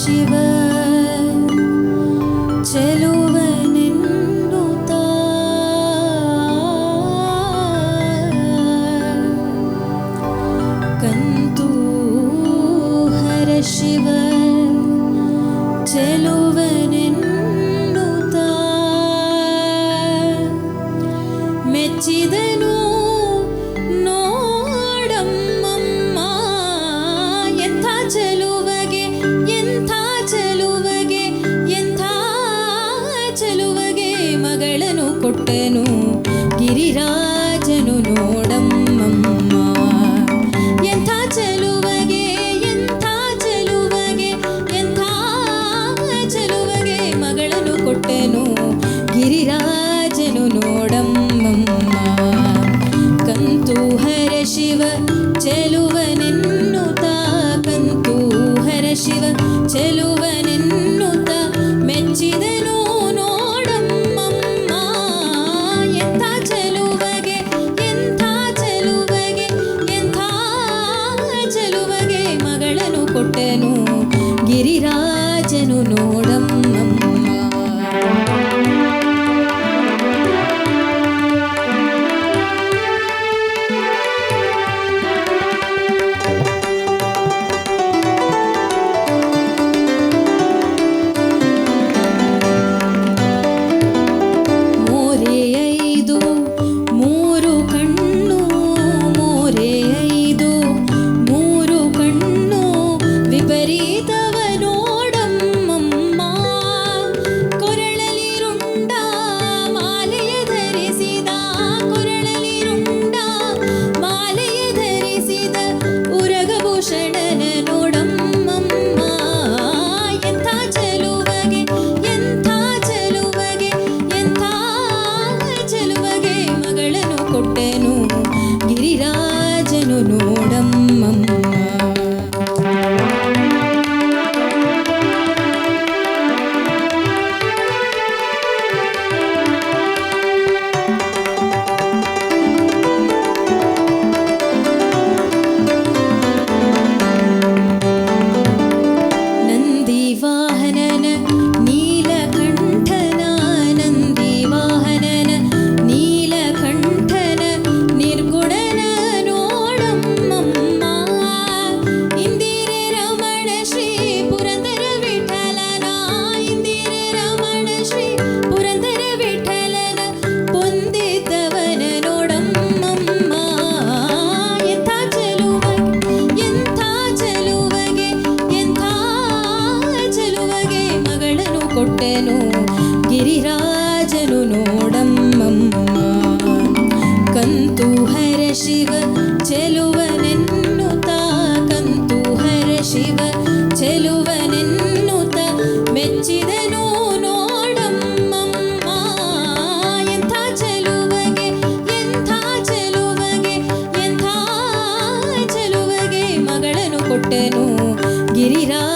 शिव चलुवनिन्नुता कल् हर शिव चलु ಕಂತು ಹರ ಶಿವ ಚೆಲುವನೆನ್ನು ತಾಕಂತು ಹರ ಶಿವ ಚೆಲುವನೆ the ಶಿವ ಚೆಲುವನೆನ್ನುತ ಕಂತು ಹರ ಶಿವ ಚೆಲುವನೆನ್ನುತ ಮೆಚ್ಚಿದನು ನೋಡಮ್ಮಮ್ಮ. ಎಂಥ ಚೆಲುವಗೆ ಎಂಥ ಚೆಲುವಗೆ ಎಂಥ ಚೆಲುವಗೆ ಮಗಳನ್ನು ಕೊಟ್ಟನು ಗಿರಿರಾ